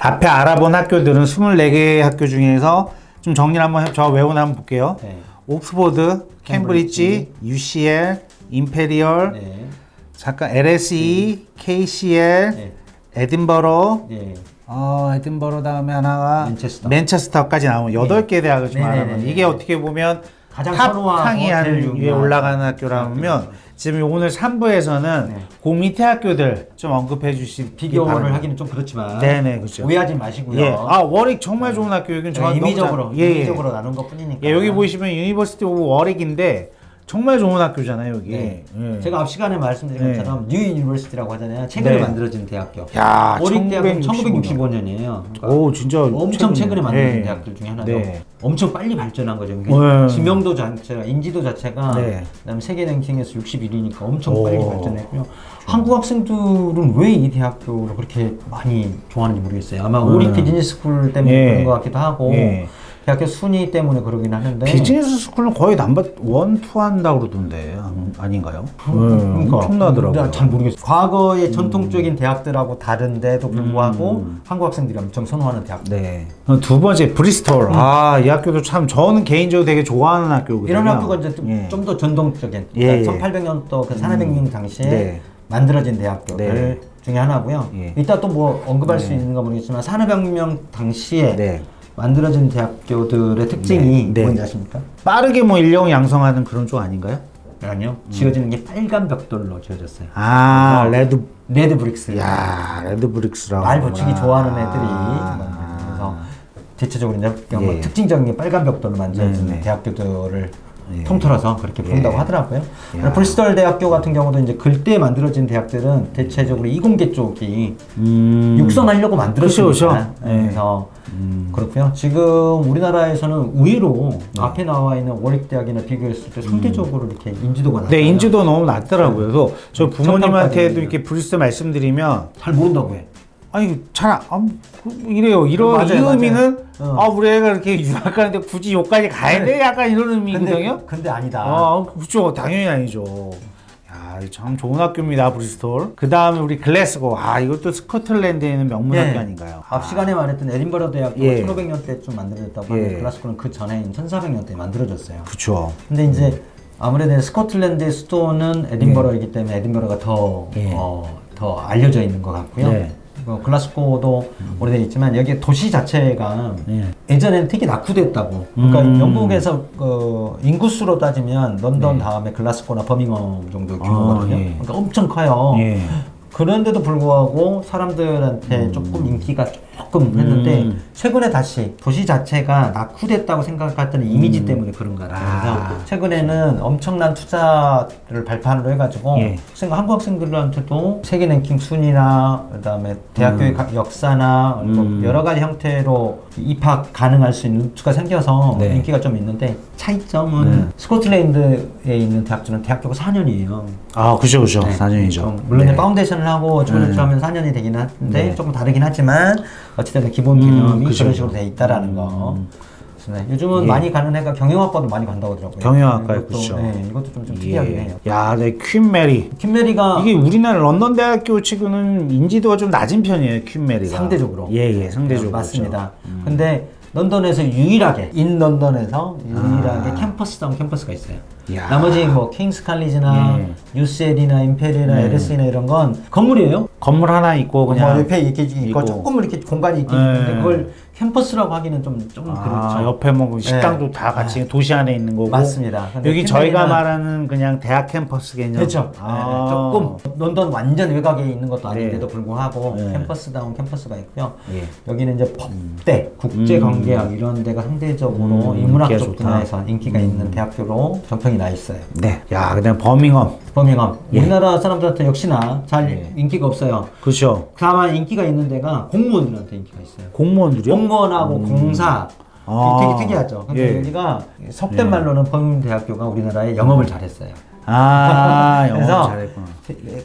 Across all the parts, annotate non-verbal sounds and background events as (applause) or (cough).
앞에 알아본 학교들은 24개 학교 중에서 좀 정리를 한번 해, 저 외우나 한번 볼게요. 네. 옥스포드, 캠브리지, UCL, 임페리얼, 네. 잠깐 LSE, KCL, 네. 에딘버러, 네. 어, 에딘버러 다음에 하나가 맨체스터. 맨체스터까지 나오면 여덟 개 대학을 좀 네, 네, 알아보면 네, 이게 네. 어떻게 보면 가장 탑 선호하고 상위 한 제일 위에 유명한 올라가는 학교라면 지금 오늘 3부에서는 네. 그 밑에 학교들 좀 언급해 주시 비교를 하기는 좀 그렇지만 네네 그렇죠. 오해하지 마시고요. 예. 아 워릭 정말 좋은 학교 여기는 네, 저 임의적으로 예, 예. 임의적으로 나눈 것 뿐이니까. 예, 여기 보시면 유니버시티 오브 워릭인데 정말 좋은 학교잖아요 여기. 네. 예. 제가 앞 시간에 말씀드린 네. 것처럼 뉴 유니버시티라고 하잖아요. 최근에 네. 만들어진 대학교. 야, 오릭 대학은 1965 년. 1965년이에요. 그러니까 오 진짜 엄청 최근에 만든 예. 대학들 중에 하나죠. 네. 엄청 빨리 발전한 거죠. 네. 지명도 자체가 인지도 자체가 네. 그다음에 세계 랭킹에서 61위니까 엄청 오. 빨리 발전했고요. 한국 학생들은 왜 이 대학교를 그렇게 많이 좋아하는지 모르겠어요. 아마 네. 오릭 비즈니스 스쿨 때문에 예. 그런 것 같기도 하고 예. 대학교 순위 때문에 그러긴 하는데 비즈니스 스쿨은 거의 남바 원, 투 한다고 그러던데 안- 아닌가요? 음, 그러니까 엄청나더라고요. 나잘 모르겠어요. 과거의 전통적인 대학들하고 다른데도 불구하고 한국 학생들이 엄청 선호하는 대학. 네. 어, 두 번째 브리스톨. 아, 이 학교도 참 저는 개인적으로 되게 좋아하는 학교거든요. 이런 학교가 이제 예. 좀더 전통적인 예, 예. 그러니까 1800년도 그 산업혁명 당시에 네. 만들어진 대학교들 네. 중에 하나고요. 예. 이따 또 뭐 언급할 수 네. 있는가 모르겠지만 산업혁명 당시에 네. 만들어진 대학교들의 특징이 네. 네. 뭔지 아십니까? 빠르게 뭐 인력 양성하는 그런 쪽 아닌가요? 아니요. 지어지는 게 빨간 벽돌로 지어졌어요. 아, 레드. 레드 브릭스. 야, 레드 브릭스라고. 말 붙이기. 좋아하는 애들이 아. 그래서 대체적으로 이제 뭐 예. 특징적인 게 빨간 벽돌로 만들어진 네, 네. 대학교들을 예. 통틀어서 그렇게 부른다고 예. 하더라고요. 야. 브리스톨 대학교 같은 경우도 이제 글때 만들어진 대학들은 대체적으로 이공계 쪽이 음. 육성하려고 그쵸, 거죠. 그쵸. 예. 그래서 음. 그렇고요. 지금 우리나라에서는 의외로 앞에 나와 있는 월익 대학이나 비교했을 때 상대적으로 이렇게 인지도가 낮아요. 네, 인지도 너무 낮더라고요. 그래서 저 부모님한테도. 이렇게 브리스톨 말씀드리면 잘 모른다고 해. 아니 잘 안, 아, 그, 이래요. 이런 맞아요, 이 맞아요. 의미는 어. 아 우리 애가 이렇게 유학 가는데 굳이 여기까지 가야 돼? 약간 이런 의미거든요. 근데, 근데 아니다. 아, 그렇죠. 당연히 아니죠. 야, 이참 좋은 학교입니다, 브리스톨. 그 다음에 우리 글래스고. 아, 이것도 스코틀랜드에 있는 명문 네. 학교 아닌가요? 앞 시간에 말했던 에딘버러 대학교가 예. 1500년대쯤 만들어졌다고 하는데 예. 글라스코는 그 전에인 1400년대에 만들어졌어요. 그렇죠. 근데 이제 아무래도 스코틀랜드의 수도는 에딘버러이기 때문에 에딘버러가 더, 예. 어, 더 알려져 있는 것 같고요. 네. 뭐 글라스고도 오래돼 있지만 여기 도시 자체가 예. 예전에는 되게 낙후됐다고. 그러니까 음. 영국에서 그 인구수로 따지면 런던 다음에 글라스고나 버밍엄 정도 규모거든요. 네. 아, 예. 그러니까 엄청 커요. 예. 그런데도 불구하고 사람들한테 조금 인기가 조금 했는데 음. 최근에 다시 도시 자체가 낙후됐다고 생각했던 이미지 때문에 그런 것 같아요. 아. 그래서 최근에는 엄청난 투자를 발판으로 해가지고 예. 학생 한국 학생들한테도 세계 랭킹 순위나 그다음에 대학교의 가- 역사나 뭐 음. 여러 가지 형태로 입학 가능할 수 있는 루트가 생겨서 네. 인기가 좀 있는데 차이점은 네. 스코틀랜드에 있는 대학들은 대학교가 4년이에요. 아, 그죠, 그죠. 네. 4년이죠. 좀 물론 네. 파운데이션을 하고 조회를 네. 하면 4년이 되긴 하는데 네. 조금 다르긴 하지만 어쨌든 기본 음, 개념이 그죠, 그런. 식으로 돼 있다라는 거. 음. 그래서 네, 요즘은 예. 많이 가는 애가 경영학과도 많이 간다고 하더라고요. 경영학과에 이것도, 그쵸. 네, 이것도 좀, 좀 특이하긴 해요. 예. 야, 네, 퀸 메리. 킴메리가 이게 우리나라 런던 대학교 치고는 인지도가 좀 낮은 편이에요, 퀸 메리가. 상대적으로 예, 예, 상대적으로. 네, 맞습니다. 그렇죠. 음. 근데 런던에서 유일하게 인 런던에서 유일하게 아. 캠퍼스다운 캠퍼스가 있어요. 이야. 나머지 뭐 킹스 칼리지나 예. UCL이나 임페리나 네. LSE나 이런 건 건물이에요. 건물 하나 있고 그냥 뭐 옆에 이렇게 있고 있고. 조금 이렇게 공간이 있긴 네. 있는데 그걸 캠퍼스라고 하기는 좀 좀 아, 그렇죠. 옆에 뭐 식당도 네. 다 같이 도시 안에 있는 거고. 맞습니다. 근데 여기 저희가 캠퍼스는- 말하는 그냥 대학 캠퍼스 개념. 그렇죠. 아. 네, 조금 런던 완전 외곽에 있는 것도 아닌데도 네. 불구하고 네. 캠퍼스다운 캠퍼스가 있고요. 예. 여기는 이제 법대, 국제관계학 이런 데가 상대적으로 음, 인문학 인기가 쪽 좋다. 분야에서 인기가 있는 대학교로 정평이 나 있어요. 네. 야, 그다음 버밍엄. 버밍엄. 예. 우리나라 사람들한테 역시나 잘 예. 인기가 없어요. 그렇죠. 다만 인기가 있는 데가 공무원들한테 인기가 있어요. 공무원들이요? 공무원하고 공사 아. 되게 특이하죠. 근데 예. 여기가 속된 예. 말로는 범대학교가 우리나라에 영업을 잘했어요. 아, 영어 그래서 잘했구나.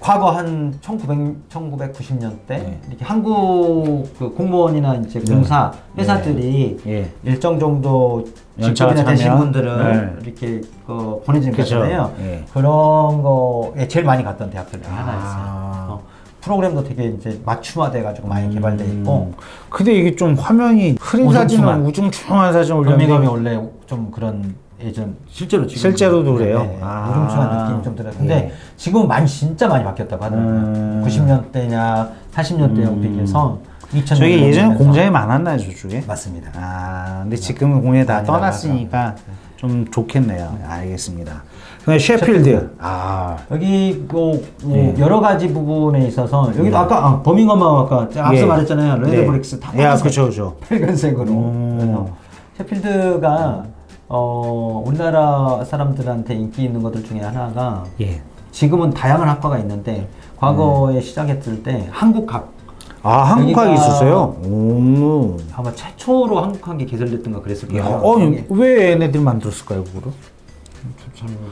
과거 한 1900, 1990년대 네. 이렇게 한국 그 공무원이나 이제 공사 회사들이 예. 일정 정도 연차가 직급이나 되신 차면, 분들은 네. 이렇게 그 보내주는 그죠. 거잖아요. 예. 그런 거에 제일 많이 갔던 대학들 중에 아. 하나였어요. 어. 프로그램도 되게 이제 맞춤화돼가지고 많이 개발돼 있고 근데 이게 좀 화면이 흐린 우중충한. 사진은 우중충한 사진 올렸는데 원래 좀 그런 예전 실제로 지금 실제로도 그래요? 네, 아. 우중충한 느낌 좀 들어요. 근데 예. 지금은 많이 진짜 많이 바뀌었다고 하더라고요. 음. 90년대냐 80년대에 비해서 2000년 저게 예전에 공장이 많았나요 저쪽에? 맞습니다. 아 근데 지금은 공장에 다 많이 떠났으니까 좀 좋겠네요. 알겠습니다. 그다음에 셰필드. 아 여기 뭐, 뭐 예. 여러 가지 부분에 있어서 여기도 아까 아, 버밍엄하고 아까 제가 앞서 예. 말했잖아요. 레드 네. 브릭스 다 야, 빨간색, 그쵸, 그쵸. 빨간색으로. 음. 그래서 셰필드가 어, 우리나라 사람들한테 인기 있는 것들 중에 하나가 예. 지금은 다양한 학과가 있는데 과거에 시작했을 때 한국학 아 한국학이 여기가- 있었어요. 오. 아마 최초로 한국학이 개설됐던가 그랬을 거예요. 야, 어, 여기. 왜 얘네들 만들었을까요, 그거를?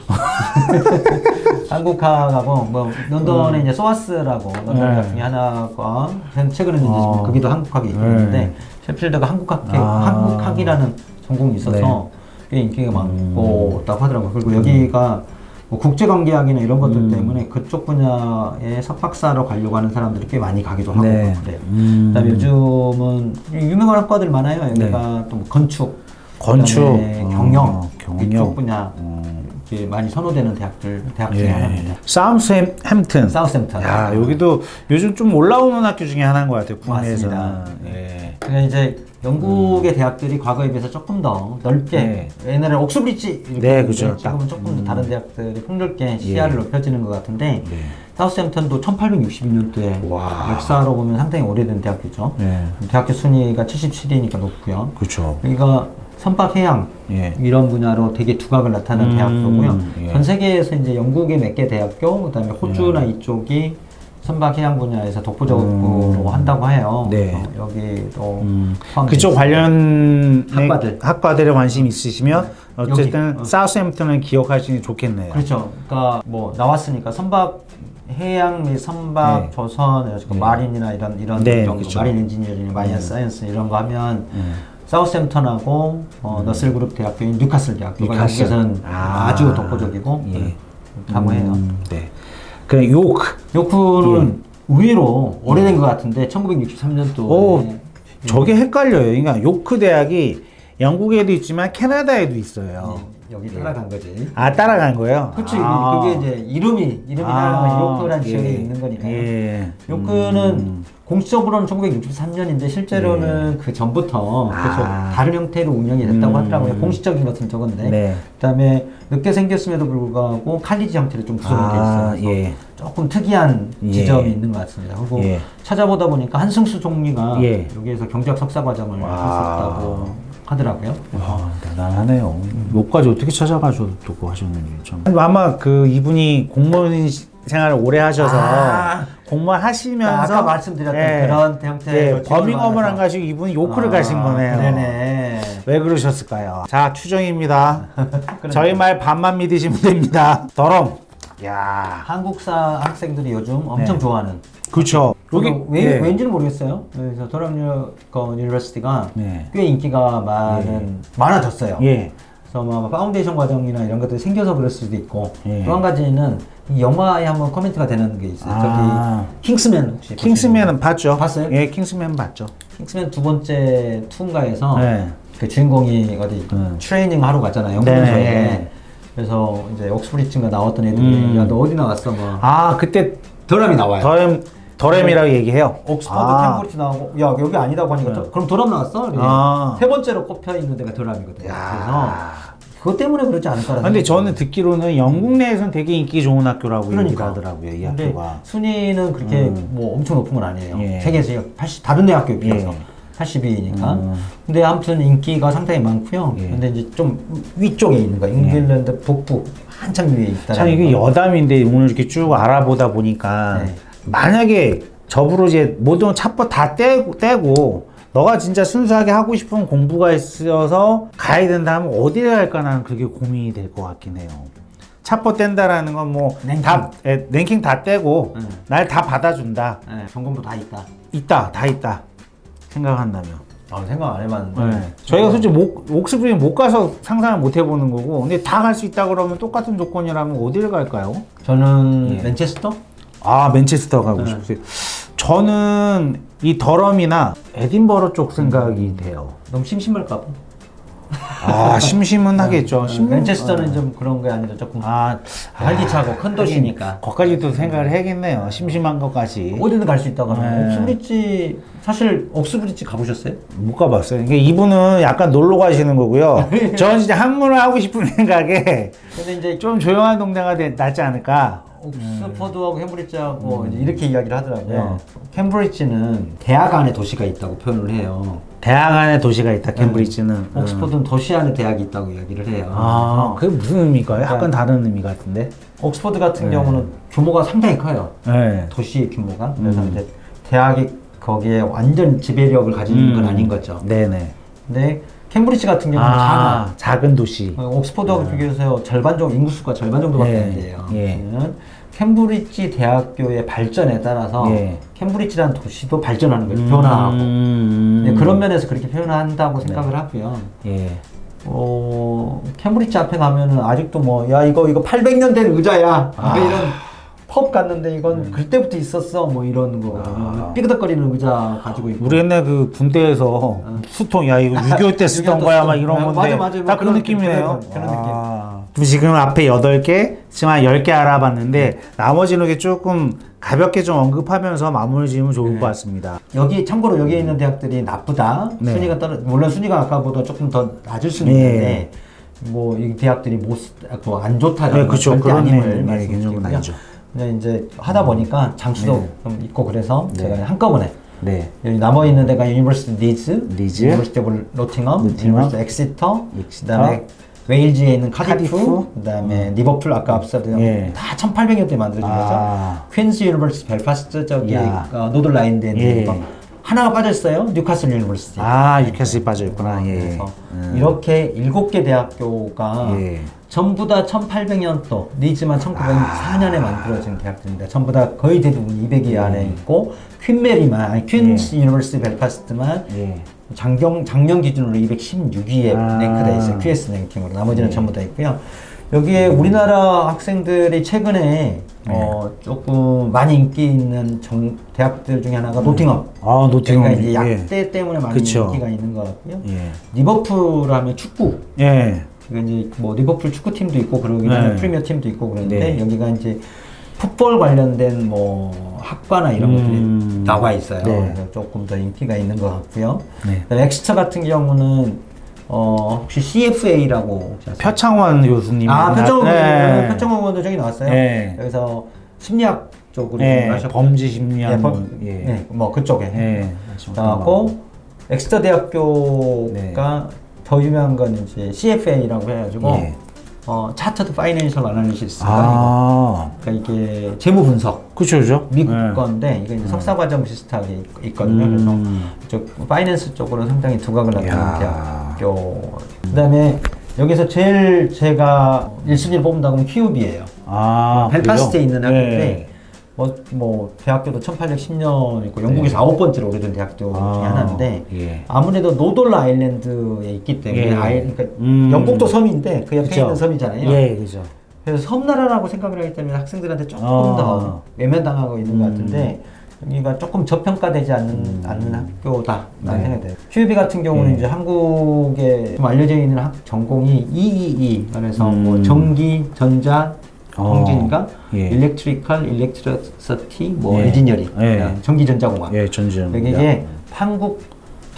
(laughs) 한국학하고 뭐 런던에 이제 소아스라고 런던 네. 중에 하나가 최근에 이제 아. 거기도 한국학이 네. 있는데 셰필드가 한국학 아. 한국학이라는 전공이 있어서 네. 음. 꽤 인기가 많고 딱 하더라고요. 그리고 여기가 뭐 국제관계학이나 이런 것들 음. 때문에 그쪽 분야에 석박사로 가려고 하는 사람들이 꽤 많이 가기도 하고 네. 그래요. 음. 그다음에 요즘은 유명한 학과들 많아요. 여기가 또뭐 건축, 건축, 그다음에 어, 경영, 경영. 이쪽 분야 음. 이렇게 많이 선호되는 대학들 대학 중에 예. 하나입니다. 사우스 햄튼. 사우스햄튼. 야, 여기도 요즘 좀 올라오는 학교 중에 하나인 것 같아요, 국내에서는. 맞습니다. 예. 그러니까 이제 영국의 대학들이 과거에 비해서 조금 더 넓게 옛날에 옥스브리지 이렇게 네, 했는데 그죠. 지금은 딱. 조금 더 다른 대학들이 폭넓게 시야를 높여지는 것 같은데 네. 사우스햄턴도 1862년도에 와. 역사로 보면 상당히 오래된 대학교죠. 네. 대학교 순위가 77위니까 높고요. 그렇죠. 여기가 선박해양 예. 이런 분야로 되게 두각을 나타낸 음, 대학교고요. 예. 전 세계에서 이제 영국의 몇 개 대학교, 그다음에 호주나 이쪽이 선박 해양 분야에서 독보적으로 음. 한다고 해요. 네. 그래서 여기도 음, 그쪽. 관련 학과들. 학과들에 관심 있으시면 어쨌든 여기, 어. 사우스햄튼을 기억하시는 게 좋겠네요. 그렇죠. 그러니까 뭐 나왔으니까 선박 해양 및 선박 네. 조선 그 네. 마린이나 이런 이런 네, 정도 그렇죠. 마린 엔지니어링, 마린 네. 사이언스 이런 거 하면 음. 사우스햄턴하고 어, 너슬 그룹 대학교인 뉴카슬 대학교가 뉴카슬. 영국에서는 아. 아. 주 독보적이고 예. 네, 그렇다고 해요. 음, 네. 그래 요크. 요크는 의외로 오래된 것 같은데 1963년도에 예. 오, 저게 헷갈려요. 그러니까 요크 대학이 영국에도 있지만 캐나다에도 있어요. 여기 따라간 거지. 아 따라간 거예요? 그렇지. 아. 그게 이제 이름이 이름이 따라가면 요크라는 지역이 예. 있는 거니까요. 예. 요크는 음. 공식적으로는 1963년인데 실제로는 그 전부터 계속 아. 다른 형태로 운영이 됐다고 음. 하더라고요. 공식적인 것은 적은데. 네. 그다음에 늦게 생겼음에도 불구하고 칼리지 형태로 좀 구성이 돼 아, 있어요. 예. 조금 특이한 예. 지점이 있는 것 같습니다. 그리고 예. 찾아보다 보니까 한승수 총리가 예. 여기에서 경제학 석사 과정을 와. 있다고 하더라고요. 와 대단하네요. 여기까지 어떻게 찾아가셨다고 하셨는지 참. 아마 그 이분이 공무원 생활을 오래 하셔서 아. 공무원 하시면서 아까 말씀드렸던 예. 그런 형태로 예, 버밍엄을. 안 가시고 이분이 요크를 아, 가신 거네요. 그러네. 왜 그러셨을까요? 자 추정입니다. (laughs) 저희 말 반만 믿으시면 됩니다. 더럼. 야. 한국사 학생들이 요즘 엄청 네. 좋아하는 그렇죠. 여기 왜, 예. 왠지는 모르겠어요. 그래서 도랑 유니버시티가 네. 꽤 인기가 많은 많아졌어요. 예. 그래서 뭐 파운데이션 과정이나 이런 것들이 생겨서 그럴 수도 있고 예. 또 한 가지는 이 영화에 한번 코멘트가 되는 게 있어요. 아. 저기 킹스맨 혹시 킹스맨은 봤죠? 봤어요? 예, 킹스맨 봤죠. 킹스맨 두 번째 투인가에서 네. 그 주인공이 어디 음. 트레이닝 하러 갔잖아요. 네네. 훈련소에. 그래서 이제 옥스프리츠인가 나왔던 애들이 음. 야너 어디 나갔어? 뭐 아 그때 드럼이 나와요. 더렘 더렘이라고 얘기해요. 옥스퍼드 아. 캠브리지 나오고 야 여기 아니다고 하니까 저- 그럼 도람 나왔어? 아. 세 번째로 꼽혀 있는 데가 도람이거든요. 그래서 그것 때문에 그렇지 않을까라는. 아, 근데 저는 듣기로는 영국 내에서는 되게 인기 좋은 학교라고 얘기를 그러니까. 하더라고요. 이 근데 학교가. 순위는 그렇게 음. 뭐 엄청 높은 건 아니에요. 예. 세계에서 80 다른 대학교에 비해서 예. 82위니까. 음. 근데 아무튼 인기가 상당히 많고요. 예. 근데 이제 좀 위쪽에 있는 거야. 잉글랜드 북부 한참 위에 있다. 참 이게 여담인데 오늘 이렇게 쭉 알아보다 보니까 네. 만약에 저부로 이제 모든 차법 다 떼고, 떼고 너가 진짜 순수하게 하고 싶은 공부가 있어서 가야 된다면 어디를 갈까 나는 그게 고민이 될 것 같긴 해요. 차법 뗀다라는 건뭐 랭킹. 다 예, 랭킹 다 떼고 음. 날다 받아준다. 네, 전공부 다 있다. 있다 다 있다 생각한다면. 아, 생각 안 해봤는데. 네. 저희가 솔직히 목, 옥스프링 못 가서 상상을 못 해보는 거고 근데 다 갈 수 있다 그러면 똑같은 조건이라면 어디를 갈까요? 저는 예. 맨체스터? 아 맨체스터 가고 네. 싶으세요? 저는 이 더럼이나 에딘버러 쪽 생각이 돼요. 너무 심심할까 봐. 아 심심은 하겠죠. 어, 심- 맨체스터는 좀 그런 게 아니라 조금 아 활기차고 큰 도시니까 거기까지도 생각을 해야겠네요. 심심한 것까지 어디든 갈 수 있다고 하면 네. 옥스브리지 사실 옥스브리지 가보셨어요? 못 가봤어요. 그러니까 이분은 약간 놀러 가시는 거고요. (laughs) 저는 진짜 항문을 하고 싶은 생각에 근데 이제 좀 조용한 동네가 되- 낫지 않을까. 옥스퍼드하고 캠브리지하고 음. 이제 이렇게 이야기를 하더라고요. 네. 캠브리지는 대학 안에 도시가 있다고 표현을 해요. 대학 안에 도시가 있다. 캠브리지는. 음. 옥스퍼드는 도시 안에 대학이 있다고 이야기를 해요. 아, 그게 무슨 의미일까요? 약간 다른 의미 같은데. 옥스퍼드 같은 네. 경우는 규모가 상당히 커요. 네. 도시의 규모가. 그래서 음. 이제 대학이 거기에 완전 지배력을 가지고 있는 건 음. 아닌 거죠. 네네. 근데 캠브리지 같은 경우는 작아. 아, 작은 도시. 어, 옥스퍼드하고 비교해서 절반 정도 인구수가 절반 정도밖에 네. 안 돼요. 예. 그러면 캠브리지 대학교의 발전에 따라서 예. 캠브리지라는 도시도 발전하는 거죠. 변화하고. 음. 네, 그런 면에서 그렇게 표현한다고 생각을 하고요. 예. 어, 캠브리지 앞에 가면은 아직도 뭐, 야, 이거, 이거 800년 된 의자야. 아. 이런 펍 갔는데 이건 그때부터 있었어. 뭐 이런 거. 아. 삐그덕거리는 의자 가지고 있고. 우리 옛날 그 군대에서 수통 야 이거 6.25 때 (laughs) 쓰던 6.25 거야 막 이런 아, 건데 맞아, 맞아. 뭐 딱 그런 느낌이네요. 느낌, 그런 느낌. 아. 지금 앞에 8개, 한 10개 알아봤는데 나머지는 이렇게 조금 가볍게 좀 언급하면서 마무리 지으면 좋을 네. 것 같습니다. 여기 참고로 여기 있는 대학들이 나쁘다. 네. 순위가 떨어 물론 순위가 아까보다 조금 더 낮을 수는 네. 있는데 뭐 이 대학들이 못안 좋다라는 네, 그쵸. 절대 그런 네, 네. 개념은 아니죠. 근데 이제 하다 보니까 장수도 네. 좀 있고 그래서 네. 제가 한꺼번에 네. 여기 남아 있는 데가 유니버시티 리즈, 리즈, 유니버시티 오브 로팅엄, 유니버시티 엑시터, 엑시터, 그다음에 웨일즈에 있는 카디프, 카디프, 그다음에 리버풀 아까 앞서도 예. 다 1800년대 만들어진 거죠. 아. 퀸스 유니버시티 벨파스트 저기 야. 어, 노들 라인데 있는 예. 거 하나가 빠졌어요. 뉴카슬 유니버시티. 아, 뉴캐슬이 빠져 있구나. 예. 그래서 음. 이렇게 일곱 개 대학교가 예. 전부 다 1800년도 리즈만 1904년에 만들어진 대학들입니다. 전부 다 거의 대부분 200위 안에 있고 퀸메리만 퀸스 유니버시티 벨파스트만 예. 장경 작년 기준으로 216위에 아. 랭크돼 있어요. QS 랭킹으로 나머지는 네. 전부 다 있고요. 여기에 우리나라 학생들이 최근에 어, 조금 많이 인기 있는 정, 대학들 중에 하나가 노팅엄. 아, 노팅엄. 그러니까 이제 예. 약대 때문에 많이 그쵸. 인기가 있는 것 같고요. 예. 리버풀 하면 축구. 예. 그러니까 이제 뭐 리버풀 축구팀도 있고 그러긴 네. 하는 프리미어 팀도 있고 그런데 네. 여기가 이제 풋볼 관련된 뭐 학과나 이런 음. 것들이 나와 있어요. 네. 그래서 조금 더 인기가 있는 것 같고요. 네. 그다음에 엑스터 같은 경우는 어 혹시 CFA라고 혹시 아세요? 표창원 교수님. 아 표창원 네. 표창원 의원도 저기 나왔어요. 네. 여기서 심리학 쪽으로 하셨고 범죄 심리학. 예, 뭐, 범- 예. 네, 뭐 그쪽에 예. 나왔고 엑스터 대학교가 더 유명한 건 이제 CFA라고 해가지고 예. 어 차터드 파이낸셜 아날리시스가 아, 그러니까 이게 재무 분석 그쵸, 그죠? 미국 예. 건데 이게 이제 석사 과정 비슷하게 있- 있거든요. 음. 그래서 저 파이낸스 쪽으로 상당히 두각을 나타낸. 대학교. 그다음에 여기서 제일 제가 1순위를 뽑는다고 하면 큐비예요. 아, 벨파스트에? 있는 학교인데 네. 뭐, 뭐 대학교도 1810년 있고 영국에서 아홉 번째로 오래된 대학교 아, 중에 하나인데 예. 아무래도 노돌 아일랜드에 있기 때문에 예. 아이, 그러니까 음. 영국도 섬인데 그 옆에 그쵸. 있는 섬이잖아요. 예, 그죠. 그래서 섬나라라고 생각을 하기 때문에 학생들한테 조금 아. 더 외면당하고 있는 것 음. 같은데 여기가 조금 저평가되지 않는, 않는 학교다 라는 네. 생각이 돼요. QB 같은 경우는 네. 이제 한국에 좀 알려져 있는 학, 전공이 EEE 그래서 뭐 음. 전기, 전자, 어. 통진과 예. 일렉트리컬, 일렉트리서티, 뭐 예. 엔지니어링, 예. 전기전자공학 예, 전지현. 여기에 한국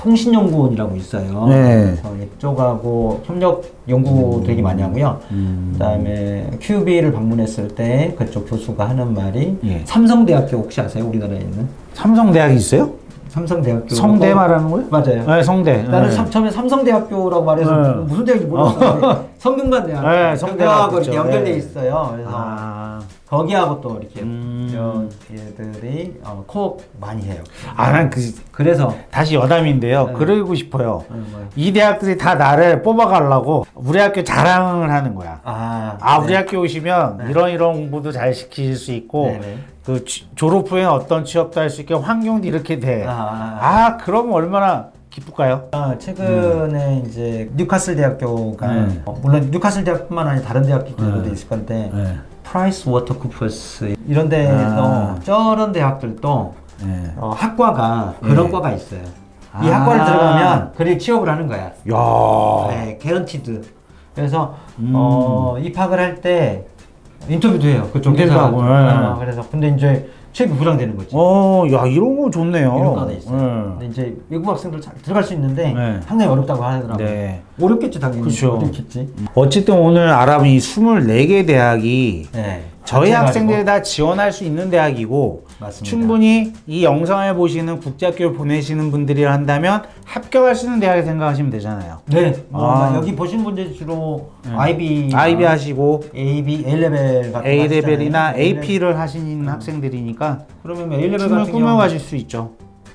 통신연구원이라고 있어요. 네. 그래서 이쪽하고 협력 연구 되게 많이 하고요. 음. 그다음에 QB를 방문했을 때 그쪽 교수가 하는 말이 예. 삼성대학교 혹시 아세요? 우리나라에 있는 삼성대학이 있어요? 삼성대학교 성대 말하는 거예요? 맞아요. 네, 성대. 나는 네. 삼, 처음에 삼성대학교라고 말해서 네. 무슨 대학인지 몰랐는데 (laughs) 성균관대학교 네, 성대학교 그거하고 이렇게. 연결돼 네. 있어요. 그래서 아, 거기하고 또 이렇게 음. 저 얘들이 어, 코업 많이 해요. 아, 난 그, 그래서 다시 여담인데요. 네. 그러고 싶어요. 음, 뭐. 이 대학들이 다 나를 뽑아가려고 우리 학교 자랑을 하는 거야. 아, 아, 네. 우리 학교 오시면 네. 이런 이런 공부도 잘 시킬 수 있고, 네네. 그 취- 졸업 후에 어떤 취업도 할 수 있게 환경도 이렇게 돼. 아, 아, 그러면 얼마나 기쁠까요? 아, 최근에 이제 뉴카슬 대학교가 네. 어, 물론 뉴카슬 대학뿐만 아니라 다른 대학교들도 네. 있을 건데 네. 프라이스 워터쿠퍼스 이런 데서 아. 저런 대학들도 네. 어, 학과가 그런 예. 과가 있어요. 이 아. 학과를 들어가면 그래 취업을 하는 거야. 야. 네, 개런티드. 그래서 음. 어, 입학을 할 때 인터뷰도 해요. 그쪽 인터뷰하고, 회사가. 네. 어, 그래서 근데 이제 취업이 보장되는 거지. 어, 야, 이런 거 좋네요. 이런 과가 있어요. 네. 근데 이제 외국 학생들 잘 들어갈 수 있는데 네. 상당히 어렵다고 하더라고요. 네. 어렵겠지 당연히. 그쵸. 어렵겠지. 어쨌든 오늘 알아본 이 24개 대학이 네. 저희 해가지고. 다 지원할 수 있는 대학이고 맞습니다. 충분히 이 영상을 보시는 국제학교를 보내시는 분들이 한다면 합격할 수 있는 대학에 생각하시면 되잖아요. 네. 뭐 아. 여기 보신 분들 주로 네. IB, IB 하시고 AB, A 레벨 같은 A 거 레벨이나. AP를 하시는 학생들이니까 그러면 A 레벨 같은 경우 꾸며가실 수 있죠.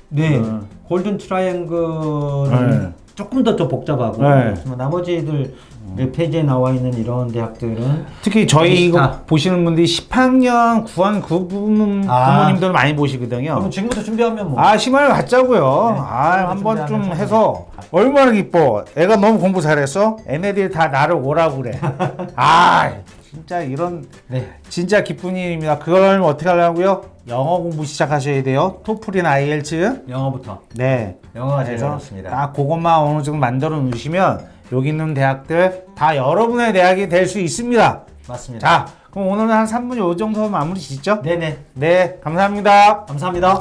네. 음. 골든 트라이앵글은 네. 조금 더 좀 복잡하고 네. 뭐 나머지 애들 그 페이지에 나와 있는 이런 대학들은 특히 저희 이거. 보시는 분들이 10학년 구한 그 부모, 아. 부모님들 많이 보시거든요. 그러면 지금부터 준비하면 뭐아 시간을 갖자고요. 네. 아 한번 좀 준비하면 해서 얼마나 기뻐. 애가 너무 공부 잘했어. 애네들이 다 나를 오라고 그래. (laughs) 아 진짜 이런 네. 진짜 기쁜 일입니다. 그걸 어떻게 하려고요? 영어 공부 시작하셔야 돼요. 토플이나 아이엘츠. 영어부터 네. 영어가 제일 그래서 어렵습니다. 딱 그것만 어느 정도 만들어 놓으시면 여기 있는 대학들 다 여러분의 대학이 될 수 있습니다. 맞습니다. 자, 그럼 오늘은 한 3분 요 정도 마무리 짓죠? 네네. 네, 감사합니다. 감사합니다.